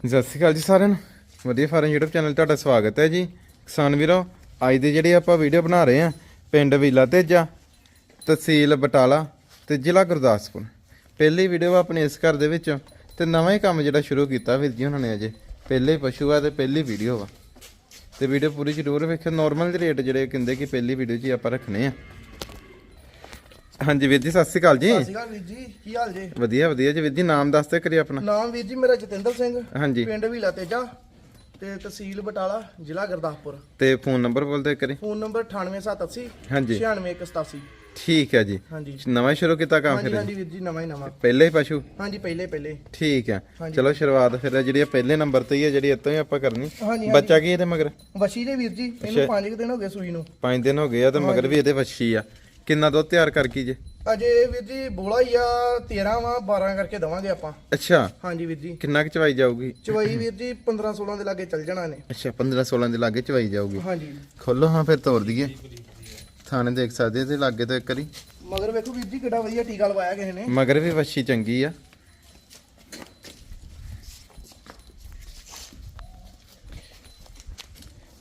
ਸਤਿ ਸ਼੍ਰੀ ਅਕਾਲ ਜੀ ਸਾਰਿਆਂ ਨੂੰ। ਵਧੀਆ ਫਾਰਮ YouTube ਚੈਨਲ ਤੁਹਾਡਾ ਸਵਾਗਤ ਹੈ ਜੀ। ਕਿਸਾਨ ਵੀਰੋ, ਅੱਜ ਦੀ ਜਿਹੜੀ ਆਪਾਂ ਵੀਡੀਓ ਬਣਾ ਰਹੇ ਹਾਂ, ਪਿੰਡ ਵੀਲਾ ਤੇਜਾ, ਤਹਿਸੀਲ ਬਟਾਲਾ ਤੇ ਜ਼ਿਲ੍ਹਾ ਗੁਰਦਾਸਪੁਰ। ਪਹਿਲੀ ਵੀਡੀਓ ਆਪਣੀ ਇਸ ਘਰ ਦੇ ਵਿੱਚ ਤੇ ਨਵਾਂ ਹੀ ਕੰਮ ਜਿਹੜਾ ਸ਼ੁਰੂ ਕੀਤਾ ਵੀਰ ਜੀ ਉਹਨਾਂ ਨੇ ਅਜੇ। ਪਹਿਲੇ ਪਸ਼ੂ ਆ ਤੇ ਪਹਿਲੀ ਵੀਡੀਓ ਵਾ ਤੇ ਵੀਡੀਓ ਪੂਰੀ ਜ਼ਰੂਰ ਵੇਖਿਓ। ਨਾਰਮਲ ਰੇਟ ਜਿਹੜੇ ਕਹਿੰਦੇ ਕਿ ਪਹਿਲੀ ਵੀਡੀਓ 'ਚ ਆਪਾਂ ਰੱਖਣੇ ਆ। ਹਾਂਜੀ ਵੀਰ ਜੀ ਸਤਿ ਸ਼੍ਰੀ ਅਕਾਲ ਜੀ। ਸਤਿ ਸ਼੍ਰੀ ਅਕਾਲ ਵੀਰ ਜੀ ਕੀ ਹਾਲ ਜੀ? ਵਧੀਆ ਵਧੀਆ ਜੀ ਵੀਰ ਜੀ ਨਾਮ ਦੱਸ ਤੇ ਕਰੀ ਆਪਣਾ। ਨਾਮ ਵੀਰ ਜੀ ਮੇਰਾ ਜਤਿੰਦਰ ਸਿੰਘ ਹਾਂਜੀ। ਪਿੰਡ ਵੀਲਾ ਤੇਜਾ ਤੇ ਤਹਿਸੀਲ ਬਟਾਲਾ ਜ਼ਿਲ੍ਹਾ ਗੁਰਦਾਸਪੁਰ। ਤੇ ਫੋਨ ਨੰਬਰ ਬੋਲਦੇ ਕਰੀ ਫੋਨ ਨੰਬਰ 98780 ਹਾਂਜੀ। 96187 ਠੀਕ ਹੈ ਜੀ। ਨਵਾਂ ਸ਼ੁਰੂ ਕੀਤਾ ਕੰਮ ਫਿਰ। ਹਾਂਜੀ ਵੀਰ ਜੀ ਨਵਾਂ ਹੀ ਨਵਾਂ। ਪਹਿਲੇ ਹੀ ਪਸ਼ੂ? ਹਾਂਜੀ ਪਹਿਲੇ ਪਹਿਲੇ। ਠੀਕ ਹੈ। ਚਲੋ ਸ਼ੁਰੂਆਤ ਫਿਰ ਜਿਹੜੀ ਪਹਿਲੇ ਨੰਬਰ ਤੇ ਹੀ ਹੈ ਜਿਹੜੀ ਇੱਥੋਂ ਹੀ ਆਪਾਂ ਕਰਨੀ। ਬੱਚਾ ਕੀ ਇਹਦੇ ਮਗਰ? ਵਸ਼ੀ ਦੇ ਵੀਰ ਜੀ ਇਹਨੂੰ 5 ਦਿਨ ਹੋ ਗਏ ਸੂਈ ਨੂੰ। 5 ਦਿਨ ਹੋ ਗਏ ਆ ਤੇ ਮਗਰ ਵੀ ਇਹਦੇ ਵੱਛੀ ਆ। ਕਿੰਨਾ ਦੁੱਧ ਤਿਆਰ ਕਰ ਕੀ ਜੇ? ਅਜੇ ਵੀਰ ਜੀ ਬੋਲਾ ਹੀ ਆ 13 ਵਾ 12 ਕਰਕੇ ਦਵਾਂਗੇ ਆਪਾਂ। ਅੱਛਾ। ਹਾਂਜੀ ਵੀਰ ਜੀ। ਕਿੰਨਾ ਕੁ ਚਵਾਈ ਜਾਊਗੀ? ਚਵਾਈ ਵੀਰ ਜੀ 15 16 ਦੇ ਲਾਗੇ ਚੱਲ ਜਾਣਾ ਨੇ ਅੱਛਾ 15 16 ਦੇ ਲਾਗੇ ਚਵਾਈ ਜਾਊਗੀ। ਹਾਂਜੀ। ਖੋਲੋ ਹਾਂ ਫਿਰ ਤੋੜ ਦਈਏ। ਥਾਣੇ ਦੇਖ ਸਕਦੇ ਤੇ ਲਾਗੇ ਤੋਂ ਇੱਕ ਵਾਰੀ। ਮਗਰ ਵੇਖੋ ਵੀਰ ਜੀ ਕਿੱਡਾ ਵਧੀਆ ਟੀਕਾ ਲਵਾਇਆ ਕਿਸੇ ਨੇ। ਮਗਰ ਵੀ ਵੱਛੀ ਚੰਗੀ ਆ।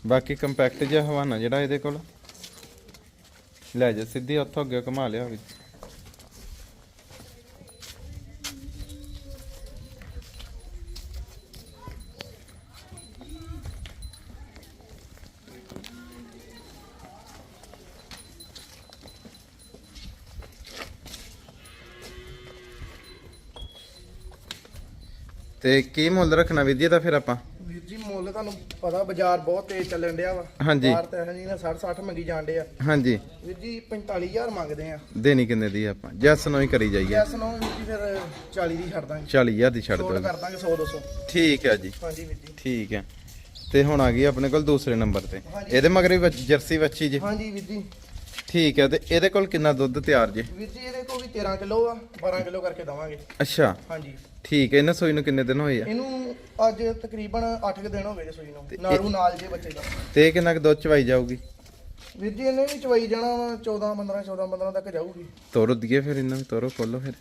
ਬਾਕੀ ਕੰਪੈਕਟ ਜਿਹਾ ਹਵਾਨਾ ਜਿਹੜਾ ਇਹਦੇ ਕੋਲ ਲੈ ਜਾ ਸਿੱਧੀ ਉੱਥੋਂ ਅੱਗੇ ਘੁਮਾ ਲਿਆ ਵੀ ਤੇ ਕੀ ਮੁੱਲ ਰੱਖਣਾ ਵਿਧੀ ਦਾ ਫਿਰ ਆਪਾਂ? ਮੁੱਲ ਤੁਹਾਨੂੰ ਪਤਾ ਬਾਜ਼ਾਰ ਬਹੁਤ ਤੇਜ਼ ਚੱਲਣ ਡਿਆ ਵਾ। ਹਾਂਜੀ। ਬਾਹਰ ਤਾਂ ਜੀ ਨਾ 60 60 ਮੰਗੀ ਜਾਂਦੇ ਆ। ਹਾਂਜੀ। ਵੀਰ ਜੀ 45000 ਮੰਗਦੇ ਆ। ਦੇਣੀ ਕਿੰਨੇ ਦੀ ਆ ਆਪਾਂ? ਜੈਸ ਨੂੰ ਹੀ ਕਰੀ ਜਾਈਏ। ਗੈਸ ਨੂੰ ਵੀਰ ਜੀ ਫਿਰ 40 ਦੀ ਛੱਡ ਦਾਂਗੇ। 40000 ਦੀ ਛੱਡ ਛੋਟ ਦੋ ਕਰ ਦਾਂਗੇ 100 200 ਠੀਕ ਹੈ ਜੀ। ਹਾਂਜੀ ਵੀਰ ਜੀ। ਠੀਕ ਹੈ ਤੇ ਹੁਣ ਆ ਗਈ ਆਪਣੇ ਕੋਲ ਦੂਸਰੇ ਨੰਬਰ ਤੇ। ਹਾਂਜੀ। ਇਹਦੇ ਮਗਰ ਵੀ ਜਰਸੀ ਬੱਚੀ ਜੀ। ਹਾਂਜੀ ਵੀਰ ਜੀ। ਠੀਕ ਹੈ ਤੇ ਇਹਦੇ ਕੋਲ ਕਿੰਨਾ ਦੁੱਧ ਤਿਆਰ ਜੀ? ਵੀਰ ਜੀ ਇਹਦੇ ਕੋਲ ਵੀ 13 ਕਿਲੋ ਆ 12 ਕਿਲੋ ਕਰਕੇ ਦਵਾਂਗੇ। ਅੱਛਾ। ਹਾਂਜੀ। ਠੀਕ ਹੈ ਇਹਨਾਂ ਸੋਈ ਨੂੰ ਕਿੰਨੇ ਦਿਨ ਹੋਏ ਆ? ਇਹਨੂੰ ਅੱਜ ਤਕਰੀਬਨ 8 ਦਿਨ ਹੋ ਗਏ ਜੇ ਸੂਈ ਨੂੰ। ਨਾਰੂ ਨਾਲ ਜੇ ਬੱਚੇ ਦਾ। ਤੇ ਇਹ ਕਿੰਨਾ ਕੁ ਦੁੱਧ ਚਵਾਈ ਜਾਊਗੀ? ਵੀਰ ਜੀ ਇਹਨੇ ਵੀ ਚਵਾਈ ਜਾਣਾ ਵਾ 14 15 14 15 ਤੱਕ ਜਾਊਗੀ। ਤੋਰੋ ਦਈਏ ਫਿਰ ਇਹਨਾਂ ਨੂੰ ਤੋਰੋ ਖੋਲੋ ਫਿਰ।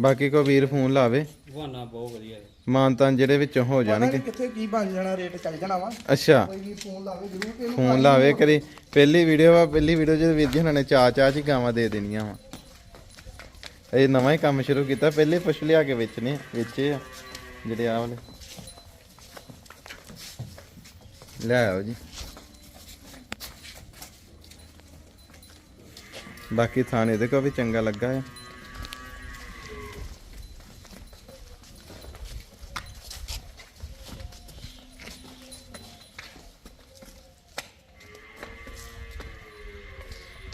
ਬਾਕੀ ਕੋ ਵੀਰ ਫੋਨ ਲਾਵੇ। ਬਹਾਨਾ ਬਹੁਤ ਵਧੀਆ ਹੈ ਮਾਨਤਾਨ ਜਿਹੜੇ ਵਿੱਚੋਂ ਹੋ ਜਾਣਗੇ। ਕਿੱਥੇ ਕੀ ਬਣ ਜਾਣਾ ਰੇਟ ਚੱਲ ਜਾਣਾ ਵਾ। ਅੱਛਾ। ਕੋਈ ਵੀ ਫੋਨ ਲਾਵੇ ਜ਼ਰੂਰ ਕਿ ਇਹਨੂੰ ਫੋਨ ਲਾਵੇ ਕਰੀ। ਪਹਿਲੀ ਵੀਡੀਓ ਵਾ ਪਹਿਲੀ ਵੀਡੀਓ ਚ ਵੀਰ ਜੀ ਹੁਣਾਂ ਨੇ ਚਾ ਚਾ ਚ ਹੀ ਗਾਵਾਂ ਦੇ ਦੇਣੀਆਂ ਵਾ। ਇਹ ਨਵਾਂ ਹੀ ਕੰਮ ਸ਼ੁਰੂ ਕੀਤਾ। ਪਹਿਲੇ ਪਸ਼ੂ ਲਿਆ ਕੇ ਵੇਚਨੇ ਆ, ਵੇਚੇ ਆ। ਜਿਹੜੇ ਆ ਵਾਲੇ। ਲੈ ਆਓ ਜੀ। ਬਾਕੀ ਥਾਣੇ ਦੇ ਕੋ ਵੀ ਚੰਗਾ ਲੱਗਾ ਆ।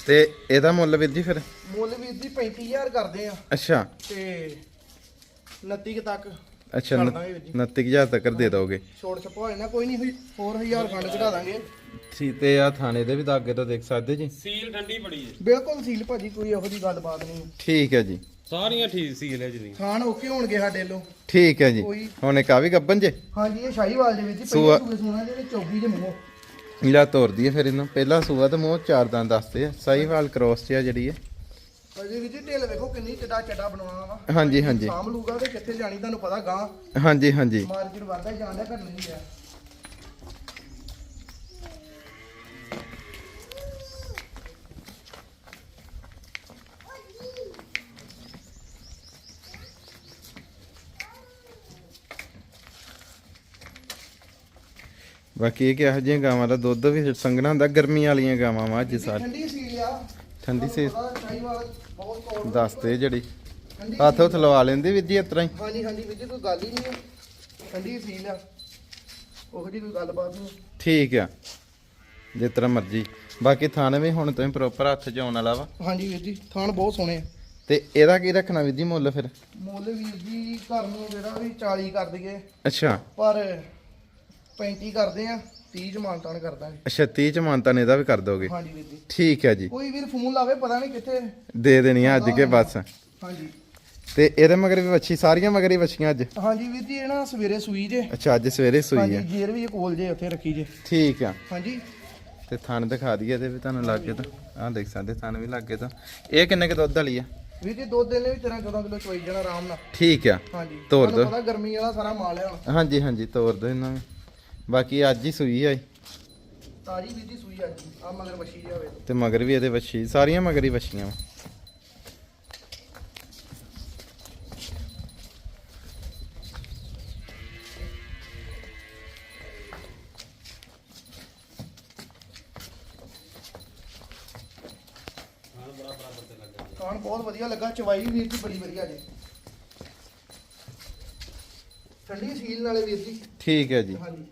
ਤੇ ਇਹਦਾ ਮੁੱਲ ਵੀਰ ਜੀ ਫਿਰ? ਮੁੱਲ ਵੀਰ ਜੀ 35000 ਕਰਦੇ ਆ। ਅੱਛਾ। ਤੇ 29 ਕੁ ਤੱਕ ਅੱਛਾ ਕਰ ਦਾਂਗੇ ਵੀਰ ਜੀ। 29000 ਤੱਕ ਦੇ ਦੋਗੇ। ਛੋੜ ਛਪਾ ਨਾ ਕੋਈ ਨਹੀਂ ਹੋਰ 1000 ਖੰਡ ਚੜਾ ਦਾਂਗੇ। ਠੀਕ ਤੇ ਆ ਥਾਣੇ ਦੇ ਵੀ ਤਾਂ ਅੱਗੇ ਤੋਂ ਦੇਖ ਸਕਦੇ ਜੀ? ਸੀਲ ਠੰਡੀ ਬੜੀ ਹੈ। ਬਿਲਕੁਲ ਸੀਲ ਭਾਜੀ ਕੋਈ ਇਹੋ ਜਿਹੀ ਗੱਲਬਾਤ ਨਹੀਂ। ਠੀਕ ਹੈ ਜੀ। ਸਾਰੀਆਂ ਠੀਕ ਸੀਲ ਹੈ ਜਨੀ ਖਾਣ ਓਕੇ ਹੋਣਗੇ ਸਾਡੇ ਲੋ ਠੀਕ ਹੈ ਜੀ। ਕੋਈ- ਹੁਣ ਇੱਕ ਆ ਵੀ ਗੱਬਨ ਜੇ? ਹਾਂਜੀ ਇਹ ਸ਼ਾਹੀਵਾਲ ਦੇ ਵਿੱਚ ਸੂਆ- ਪਹਿਲੇ ਸੂਏ ਸੋਨਾ ਦੇ ਵਿੱਚ ਚੌਗੀ ਦੇ ਮੂੰਹ। ਲਾ ਤੋਰ ਦਈਏ ਫਿਰ ਇਹਨੂੰ। ਪਹਿਲਾ ਸੂਆ ਤੇ ਮੂੰਹ ਚਾਰ ਦੰਦ ਦੱਸਦੇ ਆ ਸਾਈਵਾਲ ਕ੍ਰੋਸ ਚ ਆ ਜਿਹੜੀ ਹੈ। ਭਾਜੀ ਵੀਰ ਜੀ ਢਿੱਲ ਵੇਖੋ ਕਿੰਨੀ ਚੱਡਾ ਚੱਡਾ ਬਣਾਉਣਾ ਵਾ। ਹਾਂਜੀ ਹਾਂਜੀ। ਸਾਂਭ ਲੂਗਾ ਤੇ ਕਿੱਥੇ ਜਾਣੀ ਤੁਹਾਨੂੰ ਪਤਾ ਗਾਂ। ਹਾਂਜੀ ਹਾਂਜੀ। ਮਾਰਕੀਟ ਵੱਧਦਾ ਹੀ ਜਾਂਦਾ ਘਟ ਨਹੀਂ ਗਿਆ ਬਾਕੀ ਇਹ ਕਿ ਇਹੋ ਜਿਹੀਆਂ ਗਾਵਾਂ ਦਾ ਦੁੱਧ ਵੀ ਸੰਘਣਾ ਹੁੰਦਾ ਗਰਮੀ ਵਾਲੀਆਂ ਗਾਵਾਂ ਵਾ ਅੱਜ ਸਾਰ। ਠੰਡੀ ਸੀਲ ਆ। ਠੰਡੀ ਸੀ ਦੱਸਦੇ ਜਿਹੜੀ। ਹੱਥ ਹੁੱਥ ਲਵਾ ਲੈਂਦੀ ਵੀਰ ਜੀ ਇਸ ਤਰ੍ਹਾਂ ਹੀ। ਹਾਂਜੀ ਹਾਂਜੀ ਵੀਰ ਜੀ ਕੋਈ ਗੱਲ ਹੀ ਨਹੀਂ ਠੰਡੀ ਸੀਲ ਆ। ਉਹੋ ਜੀ ਕੋਈ ਗੱਲਬਾਤ ਨਹੀਂ। ਠੀਕ ਆ। ਜਿਸ ਤਰ੍ਹਾਂ ਮਰਜ਼ੀ। ਬਾਕੀ ਥਾਣੇ ਵੀ ਹੁਣ ਤੁਸੀਂ ਪ੍ਰੋਪਰ ਹੱਥ 'ਚ ਆਉਣ ਵਾਲਾ ਵਾ। ਹਾਂਜੀ ਵੀਰ ਜੀ ਥਾਣ ਬਹੁਤ ਸੋਹਣੇ ਆ। ਤੇ ਇਹਦਾ ਕੀ ਰੱਖਣਾ ਵੀਰ ਜੀ ਮੁੱਲ ਫਿਰ? ਮੁੱਲ ਵੀਰ ਜੀ ਘਰ ਨੂੰ ਜਿਹੜਾ ਵੀ 40 ਕਰ ਦਈਏ। ਅੱਛਾ। ਪਰ 35 ਕਰਦੇ ਆ 30 ਜਮਾਨ ਤਾਨ ਕਰ ਦਾਂਗੇ ਅੱਛਾ 30 ਚ ਮਾਨਤਾ ਨੇ ਇਹਦਾ ਵੀ ਕਰ ਦੋਗੇ? ਹਾਂਜੀ ਵੀਰ ਜੀ। ਠੀਕ ਹੈ ਜੀ। ਕੋਈ ਵੀਰ ਫੋਨ ਲਾਵੇ ਪਤਾ ਨਹੀਂ ਕਿੱਥੇ ਦੇ ਦੇਣੀ ਆ ਅੱਜ ਕੇ ਬਸ। ਹਾਂਜੀ। ਤੇ ਇਹਦੇ ਮਗਰ ਵੀ ਵੱਛੀ ਸਾਰੀਆਂ ਮਗਰ ਹੀ ਵੱਛੀਆਂ ਅੱਜ? ਹਾਂਜੀ ਵੀਰ ਜੀ ਇਹ ਨਾ ਸਵੇਰੇ ਸੂਈ ਜੇ। ਅੱਛਾ ਅੱਜ ਸਵੇਰੇ ਸੂਈ ਹਾਂਜੀ ਹੈ ਜੇਰ ਵੀ ਕੋਲ ਜੇ ਉੱਥੇ ਰੱਖੀ ਜੇ। ਠੀਕ ਆ। ਹਾਂਜੀ। ਤੇ ਥਣ ਦਿਖਾ ਦਈਏ ਇਹਦੇ ਵੀ ਤੁਹਾਨੂੰ ਲੱਗੇ ਤਾਂ। ਆਹ ਦੇਖ ਸਕਦੇ ਥਣ ਵੀ ਲੱਗੇ ਤਾਂ। ਇਹ ਕਿੰਨੇ ਕੁ ਦੁੱਧ ਵਾਲੀ ਆ? ਵੀਰ ਜੀ ਦੋ ਦਿਨ ਵੀ 13 14 ਕਿਲੋ ਚੋਈ ਜਾਣਾ ਆਰਾਮ ਨਾਲ। ਠੀਕ ਆ। ਹਾਂਜੀ। ਤੋਰ। ਪਤਾ ਗਰਮੀ ਵਾਲਾ ਸਾਰਾ ਮਾਲ ਹੁਣ। ਹਾਂਜੀ ਹਾਂਜੀ ਤੋਰ ਦੋ ਇਹਨਾਂ ਨੂੰ। ਬਾਕੀ ਅੱਜ ਹੀ ਸੂਈ ਆਈ ਤਾਜੀ ਵੀਰ ਜੀ ਸੂਈ ਅੱਜ। ਆ ਮਗਰ ਵਸ਼ੀ ਜਾਵੇ ਤੇ ਮਗਰ ਵੀ ਇਹਦੇ ਵੱਛੀ ਸਾਰੀਆਂ ਮਗਰ ਹੀ ਵੱਛੀਆਂ ਵਾ। ਬਹੁਤ ਵਧੀਆ ਲੱਗਾ ਚਵਾਈ ਵੀਰ ਜੀ ਬੜੀ ਵਧੀਆ ਜੀ। ਠੰਡੀ ਸੀਲ ਨਾਲੇ ਵੀਰ ਜੀ। ਠੀਕ ਹੈ ਜੀ। ਹਾਂਜੀ।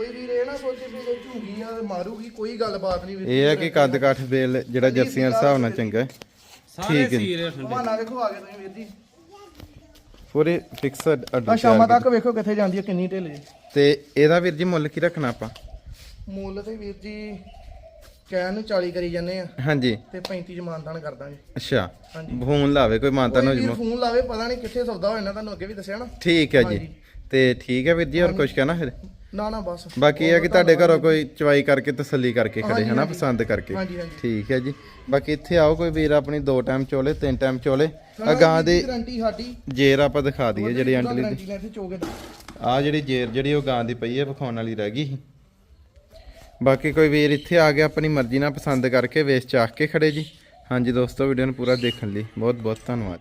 ਕੋਈ ਵੀਰ ਇਹ ਨਾ ਸੋਚੇ ਵੀ ਇਹ ਝੂਗੀ ਆ ਤੇ ਮਾਰੂਗੀ ਕੋਈ ਗੱਲਬਾਤ ਨਹੀਂ ਵੀਰ ਇਹ ਹੈ ਕਿ ਕੱਦ ਕਾਠ ਬੇਲ ਜਿਹੜਾ ਜਰਸੀਆਂ ਦੇ ਹਿਸਾਬ ਨਾਲ ਚੰਗਾ ਹੈ। ਸਾਰੇ ਠੀਕ ਹੈ। ਠੰਡੇ। ਹਵਾਨਾ ਵੇਖੋ ਆ ਗਏ ਤੁਸੀਂ ਵੀਰ ਜੀ। ਪੂਰੇ ਫਿਕਸ ਆ ਸ਼ਾਮਾਂ ਤੱਕ ਵੇਖੋ ਕਿੱਥੇ ਜਾਂਦੀ ਹੈ ਕਿੰਨੀ ਢਿੱਲ ਜੀ ਤੇ ਇਹਦਾ ਵੀਰ ਜੀ ਮੁੱਲ ਕੀ ਰੱਖਣਾ ਆਪਾਂ? ਮੁੱਲ ਤੇ ਵੀਰ ਜੀ ਕਹਿਣ ਨੂੰ 40 ਕਰੀ ਜਾਂਦੇ ਆ। ਹਾਂਜੀ। ਤੇ 35 ਚ ਮਾਨਤਾਨ ਕਰ ਦਾਂਗੇ ਅੱਛਾ ਹਾਂਜੀ। ਫੋਨ ਲਾਵੇ ਕੋਈ ਮਾਨਤਾ ਕੋਈ ਨੂੰ ਵੀਰ ਫੋਨ ਲਾਵੇ ਪਤਾ ਨਹੀਂ ਕਿੱਥੇ ਸੌਦਾ ਹੋ ਜਾਂਦਾ ਤੁਹਾਨੂੰ ਅੱਗੇ ਵੀ ਦੱਸਿਆ ਨਾ। ਠੀਕ ਹੈ ਜੀ। ਹਾਂਜੀ। ਤੇ ਠੀਕ ਹੈ ਵੀਰ ਜੀ ਹੋਰ ਕੁਝ ਕਹਿਣਾ ਫਿਰ? ਨਾ ਨਾ ਬਸ। ਬਾਕੀ ਇਹ ਹੈ ਕਿ ਤੁਹਾਡੇ ਘਰੋਂ ਕੋਈ ਚਵਾਈ ਕਰਕੇ ਤਸੱਲੀ ਕਰਕੇ ਖੜੇ ਹਨਾ। ਪਸੰਦ ਕਰਕੇ। ਹਾਂਜੀ ਹਾਂਜੀ। ਠੀਕ ਹੈ ਜੀ। ਬਾਕੀ ਇੱਥੇ ਆਓ ਕੋਈ ਵੀਰ ਆਪਣੀ ਦੋ ਟਾਈਮ ਚੋਲੇ ਤਿੰਨ ਟਾਈਮ ਚੋਲੇ। ਆ ਗਾਂ ਦੀ ਗਾਰੰਟੀ ਸਾਡੀ। ਜੇਰ ਆਪਾਂ ਦਿਖਾ ਦਈਏ ਜਿਹੜੀ ਆਂਟੀ ਦੀ। ਗਾਰੰਟੀ ਲੈ ਕੇ ਚੋਗੇ ਦਾ ਆ ਜਿਹੜੀ ਜੇਰ ਜਿਹੜੀ ਉਹ ਗਾਂ ਦੀ ਪਈ ਹੈ ਵਿਖਾਉਣ ਵਾਲੀ ਰਹਿ ਗਈ। ਸੀ ਬਾਕੀ ਕੋਈ ਵੀਰ ਇੱਥੇ ਆ ਗਿਆ ਆਪਣੀ ਮਰਜ਼ੀ ਨਾਲ ਪਸੰਦ ਕਰਕੇ ਵੇਚ ਚਾਖ ਕੇ ਖੜੇ ਜੀ। ਹਾਂਜੀ ਦੋਸਤੋ ਵੀਡੀਓ ਨੂੰ ਪੂਰਾ ਦੇਖਣ ਲਈ ਬਹੁਤ ਬਹੁਤ ਧੰਨਵਾਦ।